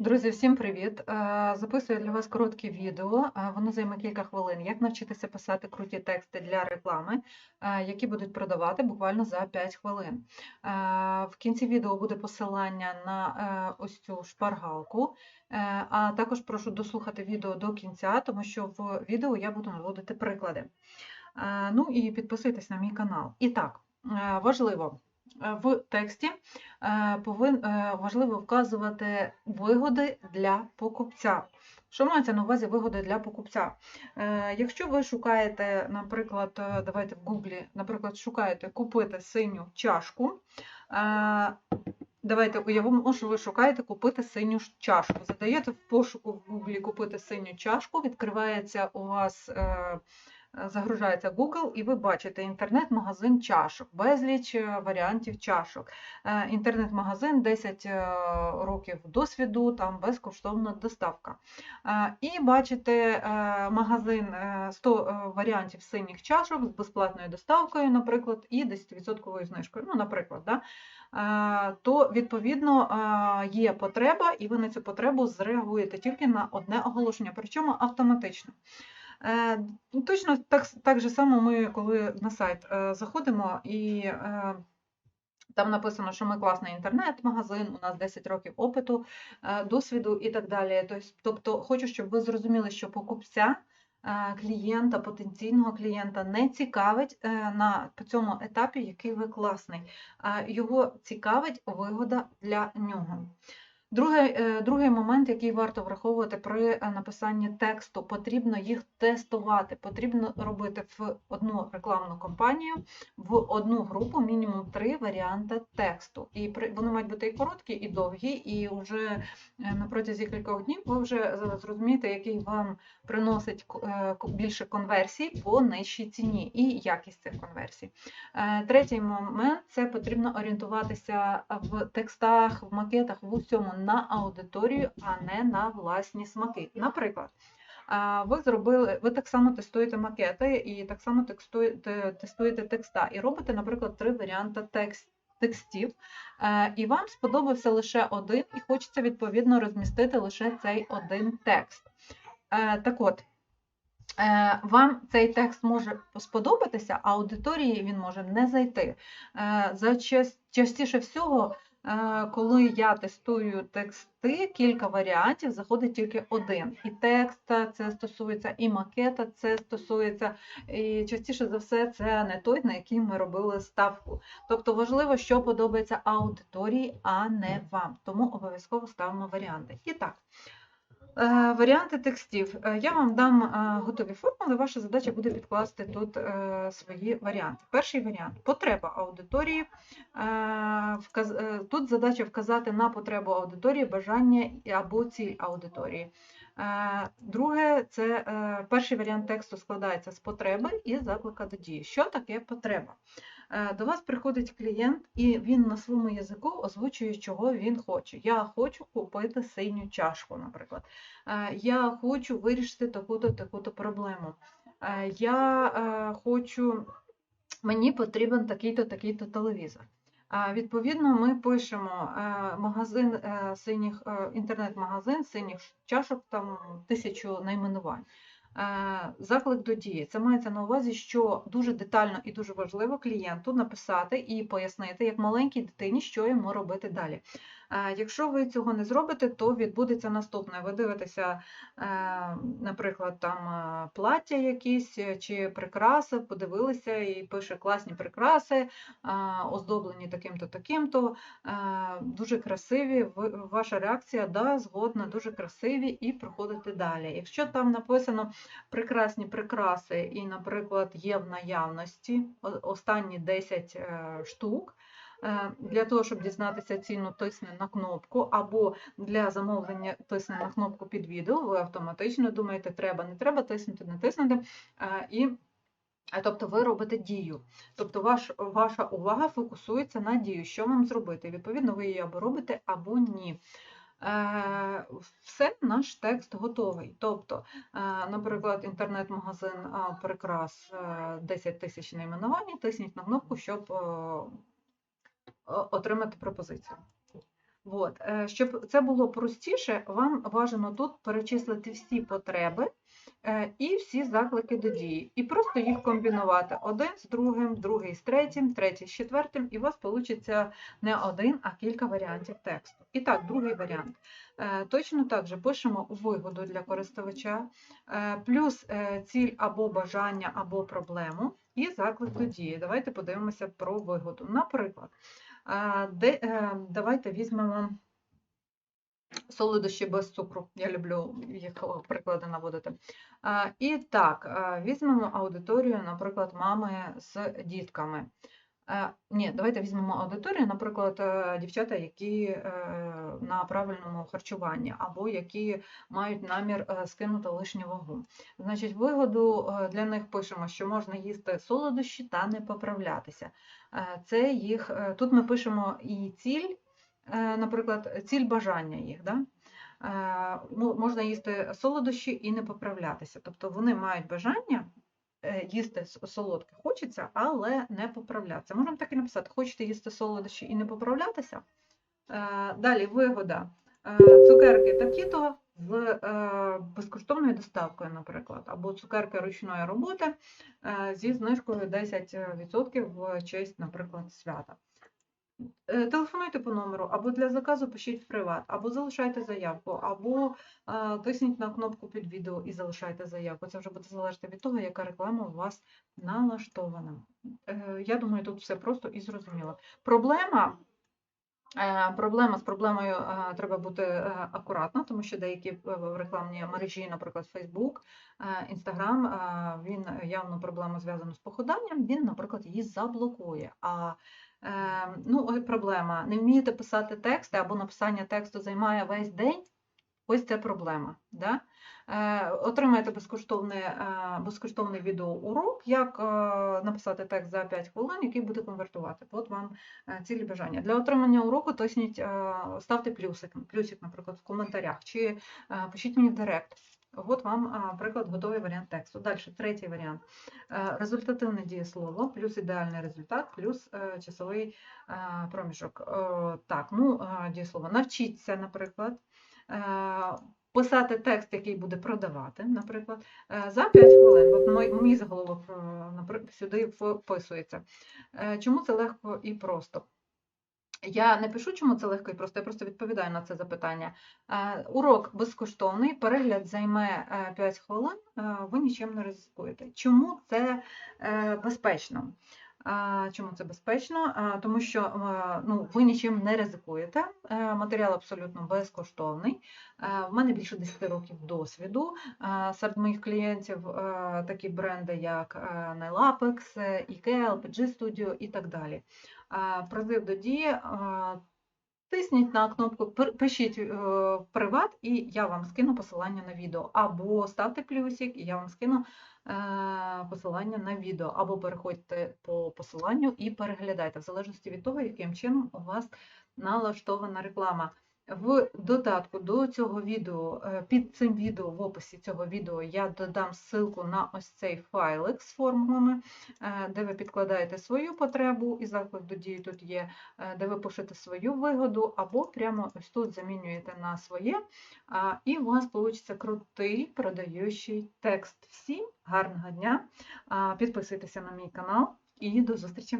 Друзі, всім привіт! Е, Записую для вас коротке відео. е, Воно займе кілька хвилин. Як навчитися писати круті тексти для реклами, е, які будуть продавати буквально за 5 хвилин. В кінці відео буде посилання на ось цю шпаргалку, а також прошу дослухати відео до кінця, тому що в відео я буду наводити приклади. Ну і підписуйтесь на мій канал. І так, важливо. Е, В тексті е, повин, е, важливо вказувати вигоди для покупця. Що мається на увазі вигоди для покупця? Якщо ви шукаєте, наприклад, давайте в Гуглі, наприклад, шукаєте купити синю чашку. Давайте уявимо, що ви шукаєте купити синю чашку. Задаєте в пошуку в Гуглі купити синю чашку, відкривається у вас. Е, Загружається Google, і ви бачите інтернет-магазин чашок, безліч е, варіантів чашок. Е, Інтернет-магазин 10 е, років досвіду, там безкоштовна доставка. І бачите магазин е, 100 е, варіантів синіх чашок з безплатною доставкою, наприклад, і 10% знижкою. Ну, наприклад, да? То відповідно є потреба, і ви на цю потребу зреагуєте тільки на одне оголошення, причому автоматично. Е, ну, Точно так, так же само ми, коли на сайт е, заходимо і е, там написано, що ми класний інтернет-магазин, у нас 10 років опиту, досвіду і так далі. Тобто, хочу, щоб ви зрозуміли, що покупця, клієнта, потенційного клієнта не цікавить на цьому етапі, який ви класний. Його цікавить вигода для нього. Другий, е, другий момент, який варто враховувати при е, написанні тексту, потрібно їх тестувати. Потрібно робити в одну рекламну кампанію, в одну групу мінімум три варіанти тексту. І вони мають бути і короткі, і довгі, і вже е, на протязі кількох днів ви вже зрозумієте, який вам приносить більше конверсій по нижчій ціні і якість цих конверсій. Третій момент це потрібно орієнтуватися в текстах, в макетах, в усьому на аудиторію, а не на власні смаки. Наприклад, ви зробили, ви так само тестуєте макети і так само текстуєте, тестуєте текста, і робите, наприклад, три варіанти текст. Текстів, е, і вам сподобався лише один, і хочеться відповідно розмістити лише цей один текст. Е, Так от, Е, Вам цей текст може сподобатися, а аудиторії він може не зайти. За частіше всього, коли я тестую тексти, кілька варіантів, заходить тільки один. І текста це стосується, і макета це стосується, і частіше за все це не той, на який ми робили ставку. Тобто важливо, що подобається аудиторії, а не вам. Тому обов'язково ставимо варіанти. І так. Е, Варіанти текстів. Е, Я вам дам е, готові формули, ваша задача буде підкласти тут свої варіанти. Перший варіант потреба аудиторії. Тут задача вказати на потребу аудиторії, бажання або ціль аудиторії. Друге, це перший варіант тексту складається з потреби і заклика до дії. Що таке потреба? Е, До вас приходить клієнт, і він на своєму язику озвучує, чого він хоче. Я хочу купити синю чашку, наприклад. Е, Я хочу вирішити таку-то таку-то проблему. Е, Я хочу, мені потрібен такий-то такий-то телевізор. Відповідно, ми пишемо магазин синіх, інтернет-магазин синіх чашок, там тисячу найменувань. Е, Заклик до дії. Це мається на увазі, що дуже детально і дуже важливо клієнту написати і пояснити, як маленькій дитині, що йому робити далі. Якщо ви цього не зробите, то відбудеться наступне. Ви дивитеся, е, наприклад, там е, плаття якісь е, чи прикраси, подивилися і пише класні прикраси, оздоблені таким-то, таким-то, дуже красиві. Ваша реакція да, згодна, дуже красиві, і проходите далі. Якщо там написано прекрасні прикраси, і, наприклад, є в наявності останні 10 е, штук. Е, Для того, щоб дізнатися ціну, тисни на кнопку, або для замовлення тисни на кнопку під відео, ви автоматично думаєте, треба, не треба тиснути, не тиснути. е, І Тобто ви робите дію. Тобто ваш, ваша увага фокусується на дію, що вам зробити. Відповідно, ви її або робите, або ні. Е, Все, наш текст готовий. Тобто, е, наприклад, інтернет-магазин прикрас е, 10 тисяч найменувань, тисніть на кнопку, щоб е, отримати пропозицію. От. е, Щоб це було простіше, вам бажано тут перечислити всі потреби е, і всі заклики до дії. І просто їх комбінувати один з другим, другий з третім, третій з четвертим, і у вас вийде не один, а кілька варіантів тексту. І так, другий варіант. Е, Точно так же пишемо вигоду для користувача, плюс ціль або бажання, або проблему, і заклик до дії. Давайте подивимося про вигоду. Наприклад, де, е, давайте візьмемо солодощі без цукру. Я люблю їх приклади наводити. І так, візьмемо аудиторію, наприклад, мами з дітками. Ні, давайте візьмемо аудиторію, наприклад, дівчата, які е, на правильному харчуванні, або які мають намір е, скинути лишню вагу. Значить, вигоду е, для них пишемо, що можна їсти солодощі та не поправлятися. Е, Це їх, е, тут ми пишемо і ціль, е, наприклад, ціль бажання їх. Да? Можна їсти солодощі і не поправлятися. Тобто вони мають бажання їсти солодке хочеться, але не поправлятися. Можемо так і написати: хочете їсти солодощі і не поправлятися. Е, Далі вигода. Е, Цукерки такі-то з е, безкоштовною доставкою, наприклад, або цукерки ручної роботи е, зі знижкою 10% в честь, наприклад, свята. Е, Телефонуйте по номеру, або для заказу пишіть в приват, або залишайте заявку, або е, тисніть на кнопку під відео і залишайте заявку. Це вже буде залежати від того, яка реклама у вас налаштована. Е, Я думаю, тут все просто і зрозуміло. Проблема. Проблема з проблемою треба бути акуратно, тому що деякі в рекламній мережі, наприклад, Facebook, Instagram, він явно проблема зв'язана з походанням, він, наприклад, її заблокує. А ну, ой, проблема. Не вмієте писати тексти або написання тексту займає весь день. Ось це проблема. Да? Е, отримаєте безкоштовний, е, безкоштовний відеоурок, як е, написати текст за 5 хвилин, який буде конвертувати. От вам цілі бажання. Для отримання уроку тисніть, е, ставте плюсик, плюсик, наприклад, в коментарях, чи пишіть мені в директ. От вам, приклад, готовий варіант тексту. Далі, третій варіант. Результативне дієслово, плюс ідеальний результат, плюс часовий проміжок. Так, ну, дієслово. Навчіться, наприклад, писати текст, який буде продавати, наприклад, е, за 5 хвилин. От мій, заголовок е, сюди вписується. Е, Чому це легко і просто? Я не пишу, чому це легко і просто, я просто відповідаю на це запитання. Урок безкоштовний, перегляд займе е, 5 хвилин, ви нічим не ризикуєте. Чому це безпечно? Чому це безпечно? Тому що е, ну, ви нічим не ризикуєте. Е, Матеріал абсолютно безкоштовний. Е, В мене більше 10 років досвіду. Серед моїх клієнтів такі бренди, як Nail-Apex, е, IKEA, LPG Studio і так далі. Призив до дії. Тисніть на кнопку «Пер- пишіть приват, і я вам скину посилання на відео. Або ставте плюсик, і я вам скину посилання на відео. Або переходьте по посиланню і переглядайте, в залежності від того, яким чином у вас налаштована реклама. В додатку до цього відео, е, під цим відео, в описі цього відео, я додам ссылку на ось цей файлик з формулами, е, де ви підкладаєте свою потребу, і заклик до дії тут є, е, де ви пишете свою вигоду, або прямо ось тут замінюєте на своє, і у вас вийде крутий продаючий текст. Всім гарного дня! Підписуйтеся на мій канал і до зустрічі!